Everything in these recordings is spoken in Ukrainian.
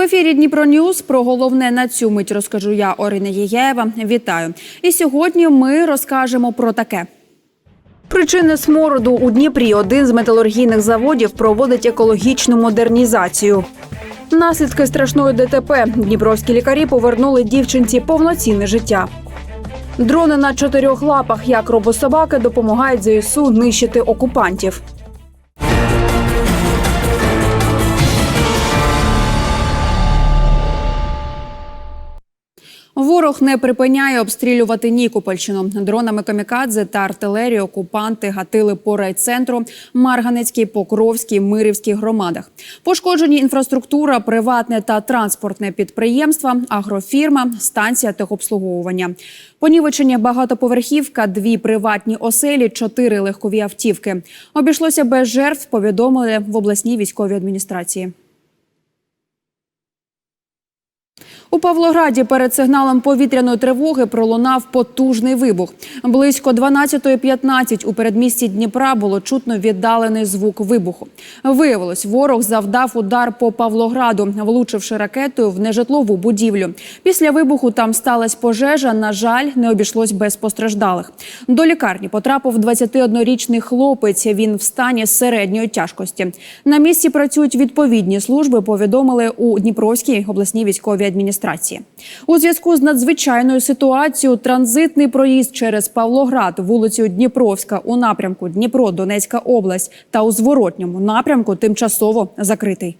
В ефірі Дніпро Ньюз про головне на цю мить розкажу я, Орина Єєва. Вітаю. І сьогодні ми розкажемо про таке. Причини смороду у Дніпрі один з металургійних заводів проводить екологічну модернізацію. Наслідки страшної ДТП дніпровські лікарі повернули дівчинці повноцінне життя. Дрони на чотирьох лапах, як робособаки, допомагають ЗСУ нищити окупантів. Ворог не припиняє обстрілювати Нікопольщину. Дронами камікадзе та артилерію окупанти гатили по райцентру, Марганецькій, Покровській, Мирівській громадах. Пошкоджені інфраструктура, приватне та транспортне підприємства, агрофірма, станція техобслуговування. Понівечення багатоповерхівка, дві приватні оселі, чотири легкові автівки. Обійшлося без жертв. Повідомили в обласній військовій адміністрації. У Павлограді перед сигналом повітряної тривоги пролунав потужний вибух. Близько 12.15 у передмісті Дніпра було чутно віддалений звук вибуху. Виявилось, ворог завдав удар по Павлограду, влучивши ракетою в нежитлову будівлю. Після вибуху там сталася пожежа. На жаль, не обійшлось без постраждалих. До лікарні потрапив 21-річний хлопець. Він в стані середньої тяжкості. На місці працюють відповідні служби. Повідомили у Дніпровській обласній військовій адміністрації. У зв'язку з надзвичайною ситуацією транзитний проїзд через Павлоград, вулицю Дніпровська у напрямку Дніпро, Донецька область та у зворотньому напрямку тимчасово закритий.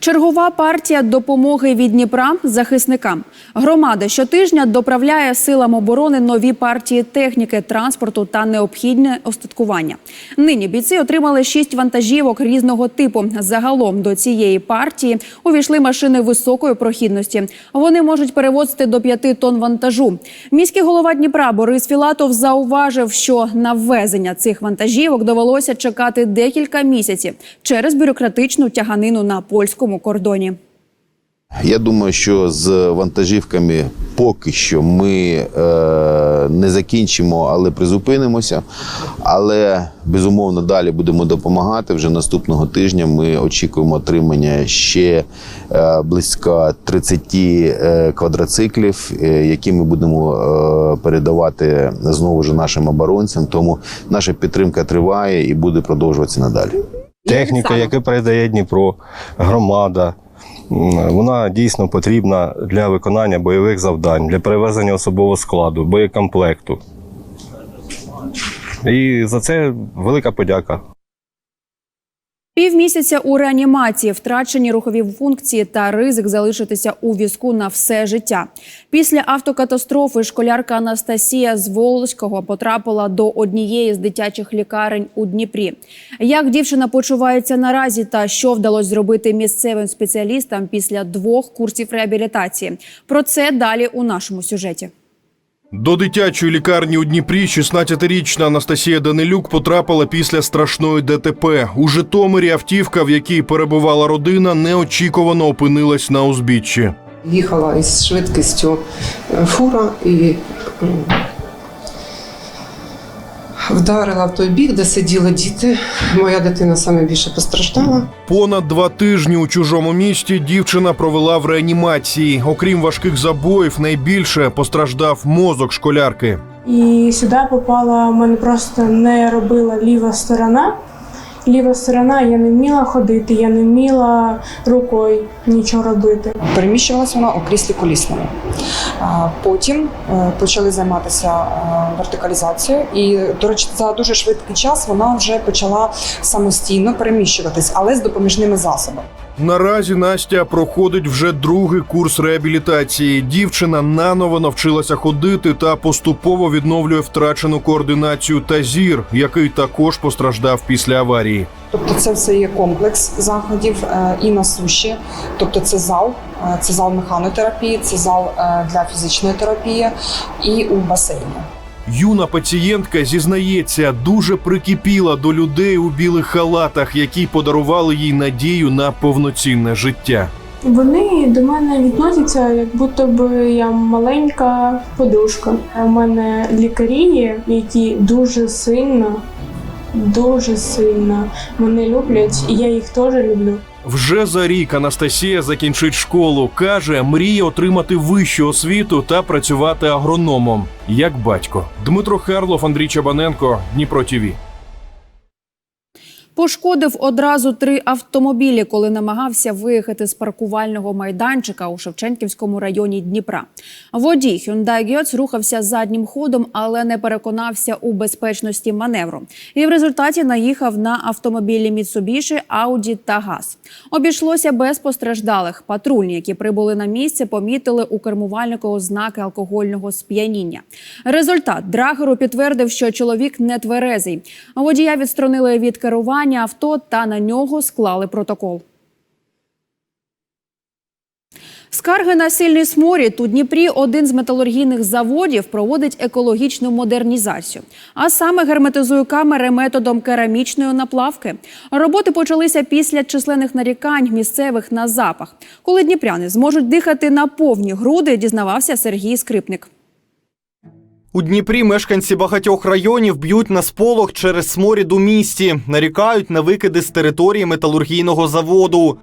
Чергова партія допомоги від Дніпра захисникам. Громада щотижня доправляє силам оборони нові партії техніки, транспорту та необхідне остаткування. Нині бійці отримали шість вантажівок різного типу. Загалом до цієї партії увійшли машини високої прохідності. Вони можуть перевозити до 5 тонн вантажу. Міський голова Дніпра Борис Філатов зауважив, що на ввезення цих вантажівок довелося чекати декілька місяців через бюрократичну тяганину на польському кордоні. Я думаю, що з вантажівками поки що ми е, не закінчимо, але призупинимося. Але безумовно далі будемо допомагати. Вже наступного тижня ми очікуємо отримання ще е, близько 30 е, квадроциклів, е, які ми будемо е, передавати знову ж нашим оборонцям. Тому наша підтримка триває і буде продовжуватися надалі. Техніка, яку передає Дніпро, громада. Вона дійсно потрібна для виконання бойових завдань, для перевезення особового складу, боєкомплекту. І за це велика подяка. Півмісяця у реанімації, втрачені рухові функції та ризик залишитися у візку на все життя. Після автокатастрофи школярка Анастасія з потрапила до однієї з дитячих лікарень у Дніпрі. Як дівчина почувається наразі та що вдалося зробити місцевим спеціалістам після двох курсів реабілітації? Про це далі у нашому сюжеті. До дитячої лікарні у Дніпрі 16-річна Анастасія Данилюк потрапила після страшної ДТП. У Житомирі автівка, в якій перебувала родина, неочікувано опинилась на узбіччі. Їхала із швидкістю е, фура і вдарила в той бік, де сиділи діти. Моя дитина саме більше постраждала. Понад два тижні у чужому місті дівчина провела в реанімації. Окрім важких забоїв, найбільше постраждав мозок школярки. І сюди попала, в мене просто не робила ліва сторона. Ліва сторона, я не вміла ходити, я не вміла рукою нічого робити. Переміщувалася вона у кріслі колісному. Потім е, почали займатися е, вертикалізацією, і, до речі, за дуже швидкий час вона вже почала самостійно переміщуватись, але з допоміжними засобами. Наразі Настя проходить вже другий курс реабілітації. Дівчина наново навчилася ходити та поступово відновлює втрачену координацію та зір, який також постраждав після аварії. Тобто, це все є комплекс заходів е, і на суші. Тобто, це зал, е, це зал механотерапії, це зал е, для фізичної терапії і у басейні. Юна пацієнтка зізнається, дуже прикипіла до людей у білих халатах, які подарували їй надію на повноцінне життя. Вони до мене відносяться, як будто би я маленька подружка. У мене лікарі, які дуже сильно дуже сильно. Мене люблять, і я їх теж люблю. Вже за рік Анастасія закінчить школу. каже, мріє отримати вищу освіту та працювати агрономом, як батько. Дмитро Харлов, Андрій Чабаненко, Дніпро ТІВІ. Пошкодив одразу три автомобілі, коли намагався виїхати з паркувального майданчика у Шевченківському районі Дніпра. Водій Hyundai Getz рухався заднім ходом, але не переконався у безпечності маневру. І в результаті наїхав на автомобілі Mitsubishi, Audi та ГАЗ. Обійшлося без постраждалих. Патрульні, які прибули на місце, помітили у кермувальнику ознаки алкогольного сп'яніння. Результат драгеру підтвердив, що чоловік не тверезий. Водія відсторонили від керування авто та на нього склали протокол. Скарги на сильний сморід у Дніпрі один з металургійних заводів проводить екологічну модернізацію, а саме герметизує камери методом керамічної наплавки. Роботи почалися після численних нарікань місцевих на запах. Коли дніпряни зможуть дихати на повні груди, дізнавався Сергій Скрипник. У Дніпрі мешканці багатьох районів б'ють на сполох через сморід у місті, нарікають на викиди з території металургійного заводу.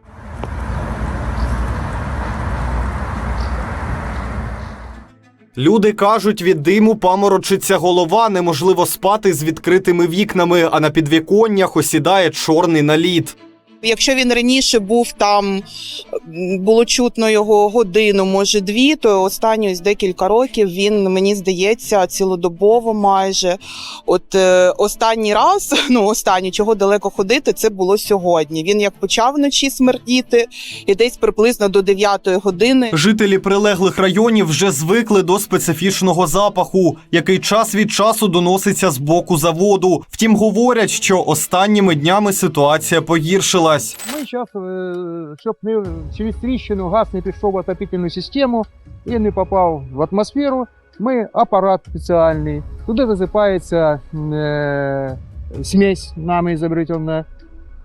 Люди кажуть, від диму паморочиться голова, неможливо спати з відкритими вікнами, а на підвіконнях осідає чорний наліт. Якщо він раніше був там, було чутно його годину, може дві, то останні ось декілька років він мені здається цілодобово майже. От е, останній раз, ну останній, чого далеко ходити, це було сьогодні. Він як почав вночі смердіти, і десь приблизно до 9 години Жителі прилеглих районів вже звикли до специфічного запаху, який час від часу доноситься з боку заводу. Втім, говорять, що останніми днями ситуація погіршилась. Ми зараз, щоб не через тріщину газ не пішов в отопительну систему і не попав в атмосферу, ми апарат спеціальний. Туди висипається е, смесь нами изобретена,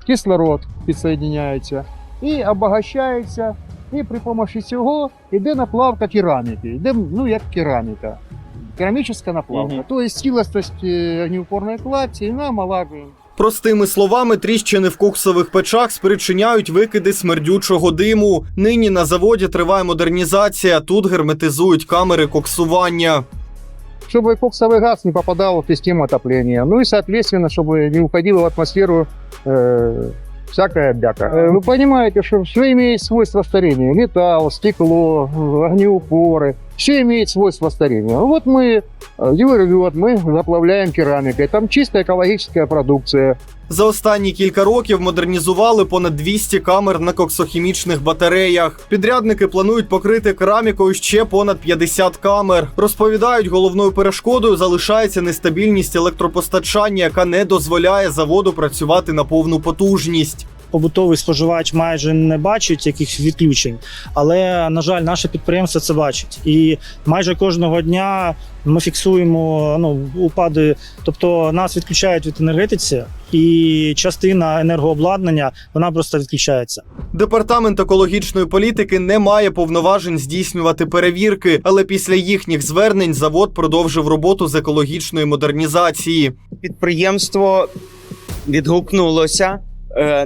кислород підсоединяється і обогащається. І при допомогі цього йде наплавка кераміки. Йде, ну, як кераміка. Керамічна наплавка. Тобто цілісність е, огнеупорної кладці і нам налагуємо. Простими словами, тріщини в коксових печах спричиняють викиди смердючого диму. Нині на заводі триває модернізація. Тут герметизують камери коксування. чтобы коксовый газ не попадал в систему отопления. Ну и, соответственно, чтобы не уходило в атмосферу э, всякая бяка. Э, Вы понимаете, что все имеет свойство старения. Металл, стекло, огнеупоры. Все имеет свойство старения. Вот мы, э, Юрий мы заплавляем керамикой. Там чистая экологическая продукция. За останні кілька років модернізували понад 200 камер на коксохімічних батареях. Підрядники планують покрити керамікою ще понад 50 камер. Розповідають, головною перешкодою залишається нестабільність електропостачання, яка не дозволяє заводу працювати на повну потужність. побутовий споживач майже не бачить якихось відключень, але на жаль, наше підприємство це бачить. І майже кожного дня ми фіксуємо ну, упади, тобто нас відключають від енергетиці, і частина енергообладнання вона просто відключається. Департамент екологічної політики не має повноважень здійснювати перевірки, але після їхніх звернень завод продовжив роботу з екологічної модернізації. підприємство відгукнулося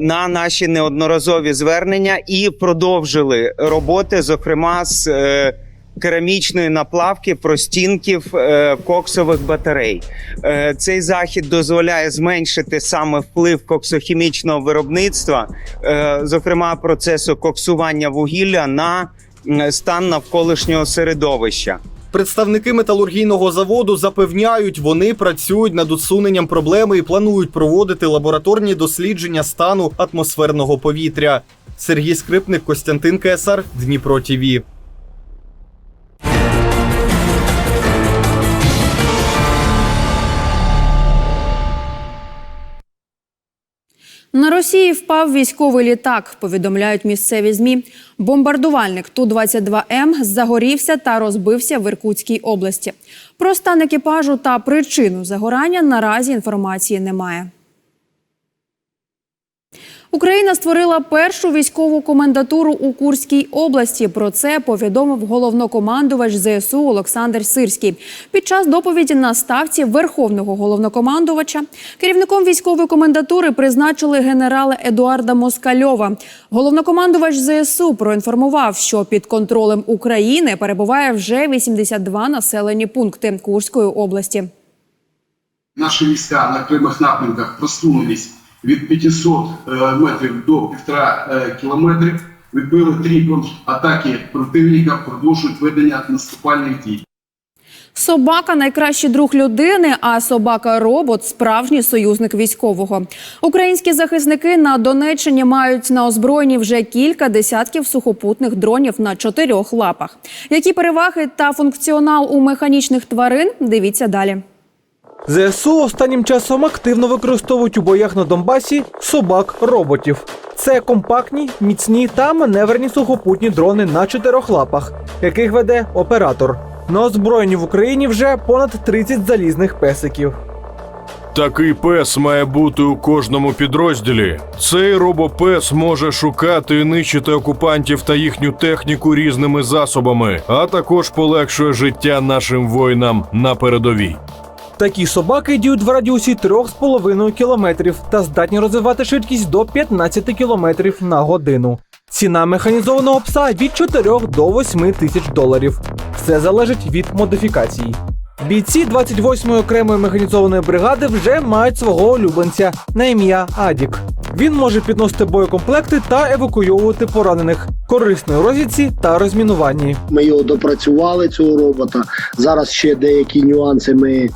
на наші неодноразові звернення і продовжили роботи, зокрема з е, керамічної наплавки простінків е, коксових батарей. Е, Цей захід дозволяє зменшити саме вплив коксохімічного виробництва, е, зокрема процесу коксування вугілля на стан навколишнього середовища. Представники металургійного заводу запевняють, вони працюють над усуненням проблеми і планують проводити лабораторні дослідження стану атмосферного повітря. Сергій Скрипник, Костянтин Кесар, Дніпро ТІВІ. На Росії впав військовий літак. Повідомляють місцеві змі. Бомбардувальник Ту-22М загорівся та розбився в Іркутській області. Про стан екіпажу та причину загорання наразі інформації немає. Україна створила першу військову комендатуру у Курській області. Про це повідомив головнокомандувач ЗСУ Олександр Сирський під час доповіді на ставці верховного головнокомандувача. Керівником військової комендатури призначили генерала Едуарда Москальова. Головнокомандувач ЗСУ проінформував, що під контролем України перебуває вже 82 населені пункти Курської області. Наші війська на окремих напрямках просунулись від 500 е, метрів до 1,5 е, кілометрів. Відбили три атаки противника, продовжують ведення наступальних дій. Собака найкращий друг людини, а собака робот справжній союзник військового. Українські захисники на Донеччині мають на озброєнні вже кілька десятків сухопутних дронів на чотирьох лапах. Які переваги та функціонал у механічних тварин? Дивіться далі. ЗСУ останнім часом активно використовують у боях на Донбасі собак-роботів. Це компактні, міцні та маневрені сухопутні дрони на чотирьох лапах, яких веде оператор. На озброєнні в Україні вже понад 30 залізних песиків. Такий пес має бути у кожному підрозділі. Цей робопес може шукати і нищити окупантів та їхню техніку різними засобами, а також полегшує життя нашим воїнам на передовій. Такі собаки діють в радіусі 3,5 кілометрів та здатні розвивати швидкість до 15 кілометрів на годину. Ціна механізованого пса від 4 до 8 тисяч доларів. Все залежить від модифікації. Бійці 28-ї окремої механізованої бригади вже мають свого улюбленця на ім'я Адік. Він може підносити боєкомплекти та евакуйовувати поранених, корисної розвідці та розмінуванні. Ми його допрацювали цього робота. Зараз ще деякі нюанси ми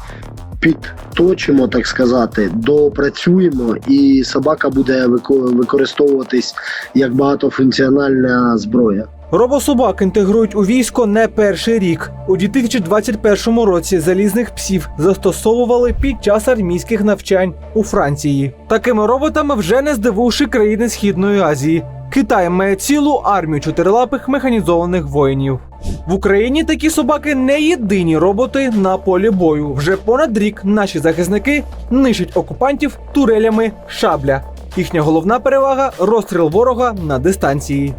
підточимо, так сказати, допрацюємо, і собака буде вико- використовуватись як багатофункціональна зброя. Робособак інтегрують у військо не перший рік. У 2021 році залізних псів застосовували під час армійських навчань у Франції. Такими роботами вже не здивувши країни Східної Азії. Китай має цілу армію чотирилапих механізованих воїнів. В Україні такі собаки не єдині роботи на полі бою. Вже понад рік наші захисники нищать окупантів турелями шабля. Їхня головна перевага розстріл ворога на дистанції.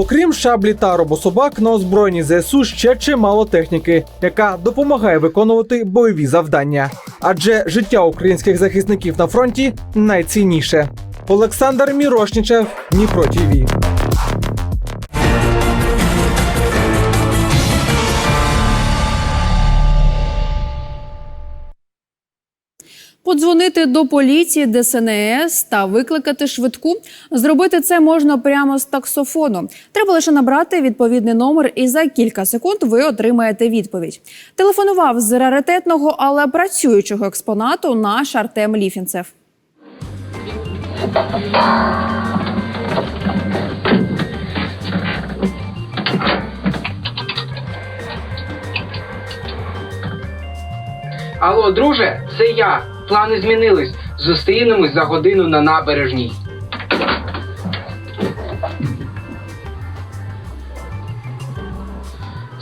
Окрім шаблі та робособак, на озброєнні ЗСУ ще чимало техніки, яка допомагає виконувати бойові завдання. Адже життя українських захисників на фронті найцінніше. Олександр Мірошнічев, Дніпро ТІВІ. Подзвонити до поліції, ДСНС та викликати швидку. Зробити це можна прямо з таксофону. Треба лише набрати відповідний номер, і за кілька секунд ви отримаєте відповідь. Телефонував з раритетного, але працюючого експонату наш Артем Ліфінцев. Алло, друже, це я. Плани змінились. Зустрінемось за годину на набережній.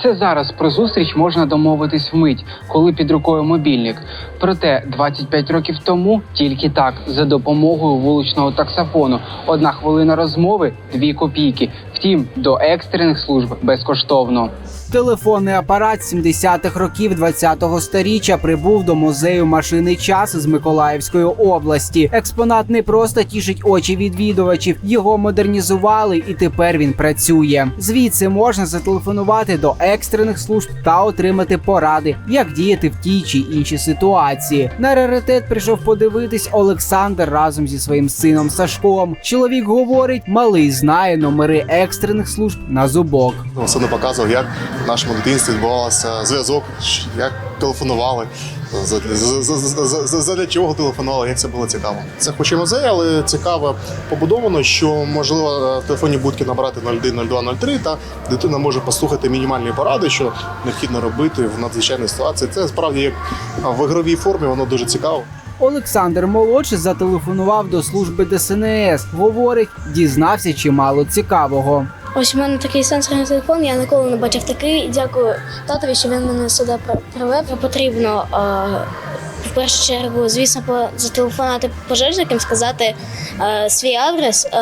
Це зараз про зустріч можна домовитись вмить, коли під рукою мобільник. Проте 25 років тому тільки так, за допомогою вуличного таксофону. Одна хвилина розмови, дві копійки. Втім, до екстрених служб безкоштовно. Телефонний апарат 70-х років 20-го сторіччя прибув до музею машини час з Миколаївської області. Експонат не просто тішить очі відвідувачів, його модернізували, і тепер він працює. Звідси можна зателефонувати до екстрених служб та отримати поради, як діяти в тій чи іншій ситуації. На раритет прийшов подивитись Олександр разом зі своїм сином Сашком. Чоловік говорить, малий знає номери екстрених служб на зубок. Сину показував, як в нашому дитинстві відбувався зв'язок, як телефонували, за, для чого телефонували, як це було цікаво. Це хоч і музей, але цікаво побудовано, що можливо в телефонній будці набрати 01, 02, 03, та дитина може послухати мінімальні поради, що необхідно робити в надзвичайній ситуації. Це справді як в ігровій формі, воно дуже цікаво. Олександр молодший зателефонував до служби ДСНС. Говорить, дізнався чимало цікавого. Ось у мене такий сенсорний телефон, я ніколи не бачив такий. Дякую татові, що він мене сюди при- привев. Потрібно е, в першу чергу, звісно, по- зателефонувати пожежникам, сказати е, свій адрес, е,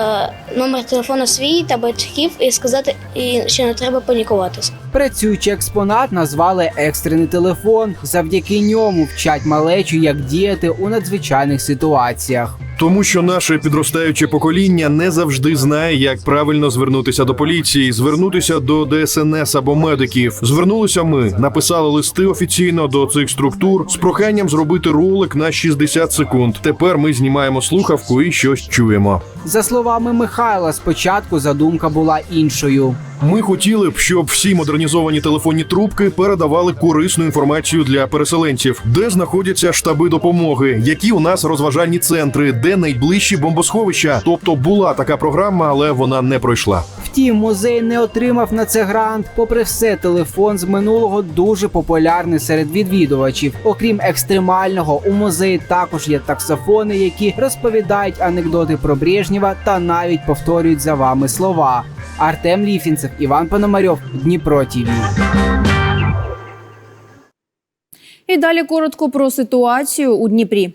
номер телефону свій та батьків і сказати, і, що не треба панікуватися. Працюючий експонат назвали екстрений телефон. Завдяки ньому вчать малечу, як діяти у надзвичайних ситуаціях. Тому що наше підростаюче покоління не завжди знає, як правильно звернутися до поліції, звернутися до ДСНС або медиків. Звернулися ми, написали листи офіційно до цих структур з проханням зробити ролик на 60 секунд. Тепер ми знімаємо слухавку і щось чуємо. За словами Михайла, спочатку задумка була іншою. Ми хотіли б, щоб всі модернізовані телефонні трубки передавали корисну інформацію для переселенців, де знаходяться штаби допомоги, які у нас розважальні центри, де найближчі бомбосховища. Тобто була така програма, але вона не пройшла. Втім, музей не отримав на це грант. Попри все, телефон з минулого дуже популярний серед відвідувачів. Окрім екстремального, у музеї також є таксофони, які розповідають анекдоти про Брежнєва та навіть повторюють за вами слова. Артем Ліфінцев, Іван Пономарьов, Дніпро ТІВІ. І далі коротко про ситуацію у Дніпрі.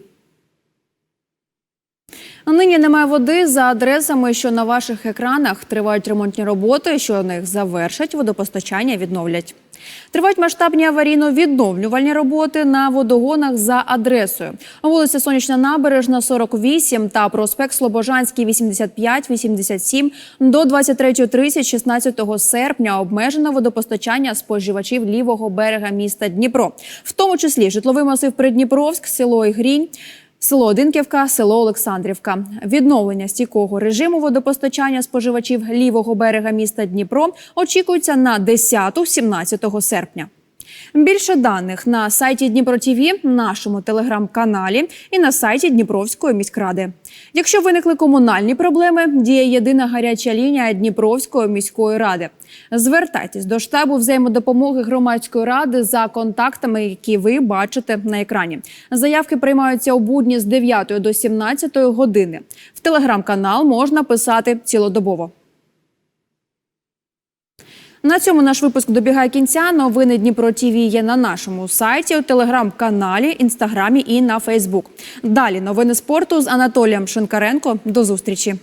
Нині немає води за адресами, що на ваших екранах тривають ремонтні роботи, що них завершать, водопостачання відновлять. Тривають масштабні аварійно-відновлювальні роботи на водогонах за адресою. Вулиця Сонячна Набережна, 48 та проспект Слобожанський, 85-87 до 23.30 16 серпня обмежено водопостачання споживачів лівого берега міста Дніпро, в тому числі житловий масив Придніпровськ, село Ігрінь, Село Одинківка, село Олександрівка. Відновлення стійкого режиму водопостачання споживачів лівого берега міста Дніпро очікується на 10-17 серпня. Більше даних на сайті Дніпро ТІВІ, нашому телеграм-каналі і на сайті Дніпровської міськради. Якщо виникли комунальні проблеми, діє єдина гаряча лінія Дніпровської міської ради. Звертайтесь до штабу взаємодопомоги громадської ради за контактами, які ви бачите на екрані. Заявки приймаються у будні з 9 до 17 години. В телеграм-канал можна писати цілодобово. На цьому наш випуск добігає кінця. Новини Дніпро ТІВІ є на нашому сайті, у телеграм-каналі, інстаграмі і на Фейсбук. Далі новини спорту з Анатолієм Шинкаренко. До зустрічі.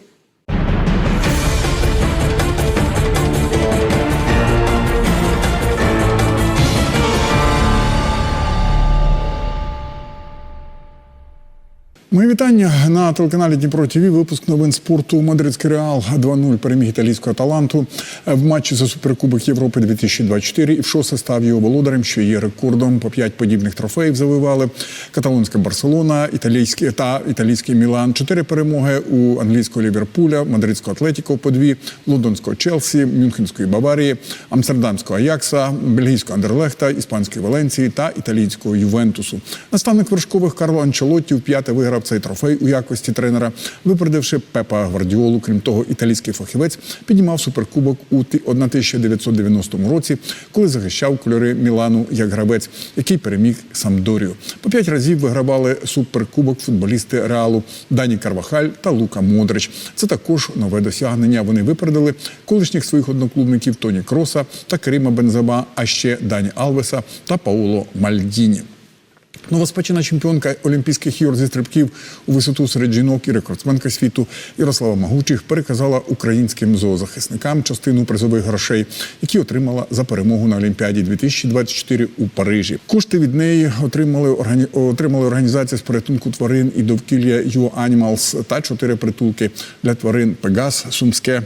Мої вітання на телеканалі Дніпро ТВ. Випуск новин спорту. Мадридський реал 2-0 переміг італійського таланту в матчі за суперкубок Європи 2024 і в шосте став його володарем, що є рекордом. По п'ять подібних трофеїв завоювали каталонська Барселона, італійський та італійський Мілан. Чотири перемоги у англійського Ліверпуля, мадридського Атлетіко по дві, лондонського Челсі, Мюнхенської Баварії, Амстердамського Аякса, бельгійського Андерлехта, іспанської Валенції та італійського Ювентусу. Наставник вершкових Карло Анчелотті вп'яте виграв цей трофей у якості тренера, випередивши Пепа Гвардіолу. Крім того, італійський фахівець піднімав суперкубок у 1990 році, коли захищав кольори Мілану як гравець, який переміг Самдорію. По п'ять разів вигравали суперкубок футболісти Реалу Дані Карвахаль та Лука Модрич. Це також нове досягнення. Вони випередили колишніх своїх одноклубників Тоні Кроса та Карима Бензема, а ще Дані Алвеса та Пауло Мальдіні. Новоспечена чемпіонка Олімпійських ігор зі стрибків у висоту серед жінок і рекордсменка світу Ярослава Магучих переказала українським зоозахисникам частину призових грошей, які отримала за перемогу на Олімпіаді 2024 у Парижі. Кошти від неї отримали органі... отримали організація з порятунку тварин і довкілля Animals та чотири притулки для тварин Пегас, Сумське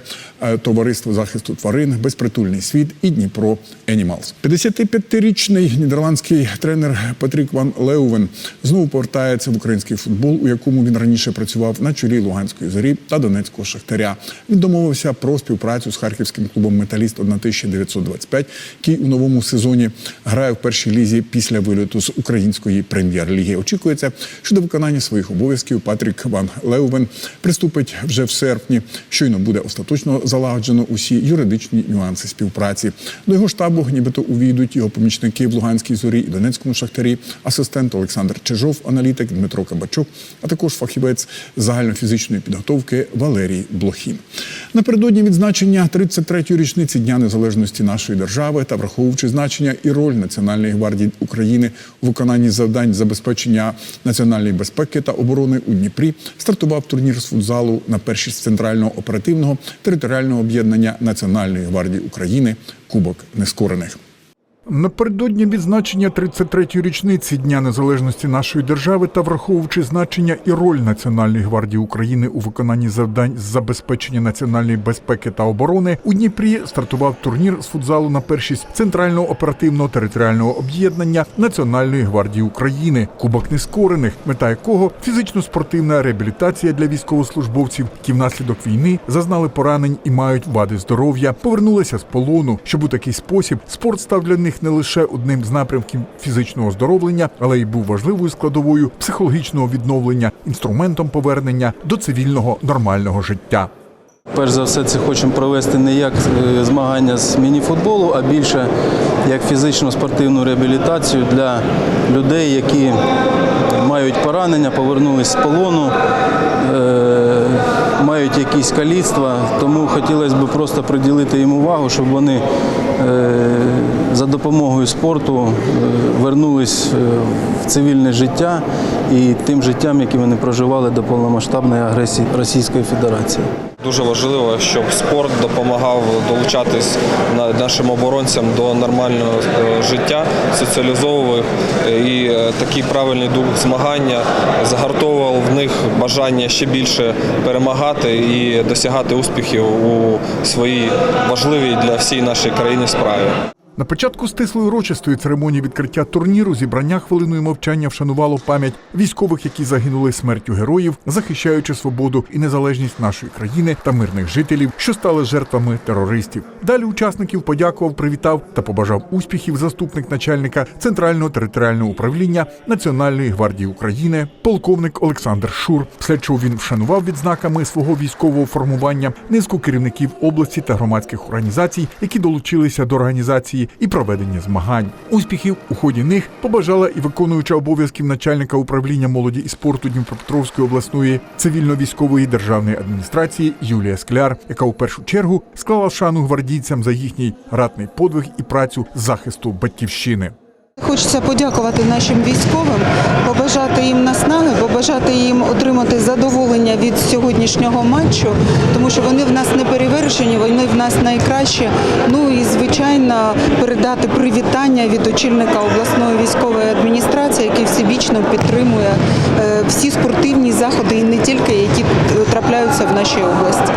товариство захисту тварин, безпритульний світ і Дніпро Animals. 55-річний нідерландський тренер Патрік Ван Леувен знову повертається в український футбол, у якому він раніше працював на чолі Луганської зорі та Донецького шахтаря. Він домовився про співпрацю з харківським клубом Металіст 1925, який у новому сезоні грає в першій лізі після виліту з української прем'єр-ліги. Очікується, що до виконання своїх обов'язків Патрік Ван Леувен приступить вже в серпні. Щойно буде остаточно залагоджено усі юридичні нюанси співпраці. До його штабу нібито увійдуть його помічники в Луганській зорі і Донецькому шахтарі, асистент Олександр Чижов, аналітик Дмитро Кабачук, а також фахівець загальнофізичної підготовки Валерій Блохін. Напередодні відзначення 33-ї річниці Дня Незалежності нашої держави та враховуючи значення і роль Національної гвардії України у виконанні завдань забезпечення національної безпеки та оборони у Дніпрі, стартував турнір з футзалу на першість центрального оперативного територіального об'єднання Національної гвардії України Кубок Нескорених. Напередодні відзначення 33-ї річниці Дня Незалежності нашої держави та враховуючи значення і роль Національної гвардії України у виконанні завдань з забезпечення національної безпеки та оборони, у Дніпрі стартував турнір з футзалу на першість центрального оперативного територіального об'єднання Національної гвардії України. Кубок Нескорених, мета якого фізично-спортивна реабілітація для військовослужбовців, які внаслідок війни зазнали поранень і мають вади здоров'я, повернулися з полону, щоб у такий спосіб спорт став для них не лише одним з напрямків фізичного оздоровлення, але й був важливою складовою психологічного відновлення, інструментом повернення до цивільного нормального життя. Перш за все, це хочемо провести не як е, змагання з мініфутболу, а більше як фізично-спортивну реабілітацію для людей, які мають поранення, повернулись з полону, е, мають якісь каліцтва. Тому хотілося б просто приділити їм увагу, щоб вони е, за допомогою спорту е, вернулись е, в цивільне життя і тим життям, яке вони проживали до повномасштабної агресії Російської Федерації. Дуже важливо, щоб спорт допомагав долучатись нашим оборонцям до нормального е, життя, соціалізовував і такий правильний дух змагання загартовував в них бажання ще більше перемагати і досягати успіхів у своїй важливій для всієї нашої країни справі. На початку стислої урочистої церемонії відкриття турніру зібрання хвилиною мовчання вшанувало пам'ять військових, які загинули смертю героїв, захищаючи свободу і незалежність нашої країни та мирних жителів, що стали жертвами терористів. Далі учасників подякував, привітав та побажав успіхів заступник начальника центрального територіального управління Національної гвардії України, полковник Олександр Шур. Після чого він вшанував відзнаками свого військового формування низку керівників області та громадських організацій, які долучилися до організації і проведення змагань. Успіхів у ході них побажала і виконуюча обов'язків начальника управління молоді і спорту Дніпропетровської обласної цивільно-військової державної адміністрації Юлія Скляр, яка у першу чергу склала шану гвардійцям за їхній ратний подвиг і працю захисту батьківщини. Хочеться подякувати нашим військовим, побажати їм наснаги, побажати їм отримати задоволення від сьогоднішнього матчу, тому що вони в нас не перевершені, вони в нас найкращі. Ну і звичайно передати привітання від очільника обласної військової адміністрації, який всебічно підтримує е, всі спортивні заходи і не тільки, які трапляються в нашій області.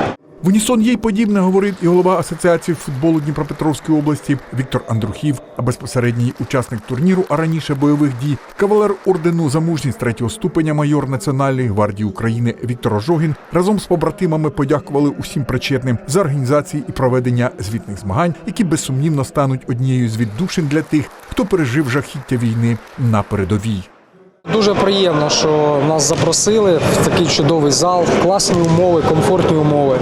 В унісон їй подібне говорив і голова асоціації футболу Дніпропетровської області Віктор Андрухів, а безпосередній учасник турніру, а раніше бойових дій, кавалер ордену за мужність третього ступеня майор Національної гвардії України Віктор Ожогін разом з побратимами подякували усім причетним за організації і проведення звітних змагань, які безсумнівно стануть однією з віддушин для тих, хто пережив жахіття війни на передовій. Дуже приємно, що нас запросили в такий чудовий зал, класні умови, комфортні умови.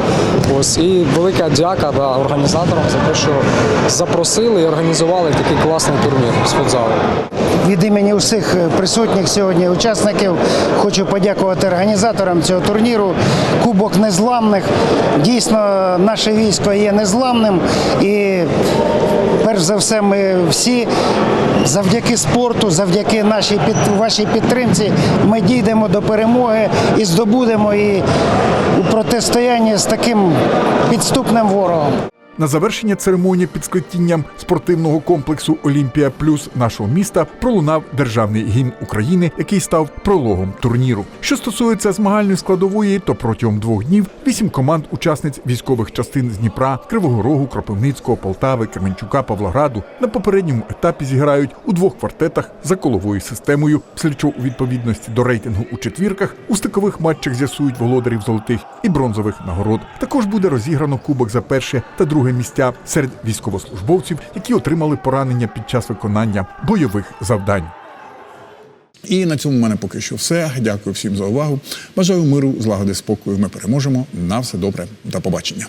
Ось і велика дяка да, організаторам за те, що запросили і організували такий класний турнір з футзалу. Від імені усіх присутніх сьогодні учасників хочу подякувати організаторам цього турніру. Кубок незламних. Дійсно, наше військо є незламним і перш за все, ми всі завдяки спорту, завдяки нашій під вашій підтримці, ми дійдемо до перемоги і здобудемо її у протистоянні з таким підступним ворогом. На завершення церемонії під склепінням спортивного комплексу Олімпія Плюс нашого міста пролунав державний гімн України, який став прологом турніру. Що стосується змагальної складової, то протягом двох днів вісім команд учасниць військових частин з Дніпра, Кривого Рогу, Кропивницького, Полтави, Кременчука, Павлограду на попередньому етапі зіграють у двох квартетах за коловою системою. Чого у відповідності до рейтингу у четвірках у стикових матчах з'ясують володарів золотих і бронзових нагород. Також буде розіграно кубок за перше та друге місця серед військовослужбовців, які отримали поранення під час виконання бойових завдань. І на цьому в мене поки що все. Дякую всім за увагу. Бажаю миру, злагоди, спокою. Ми переможемо. На все добре. До побачення.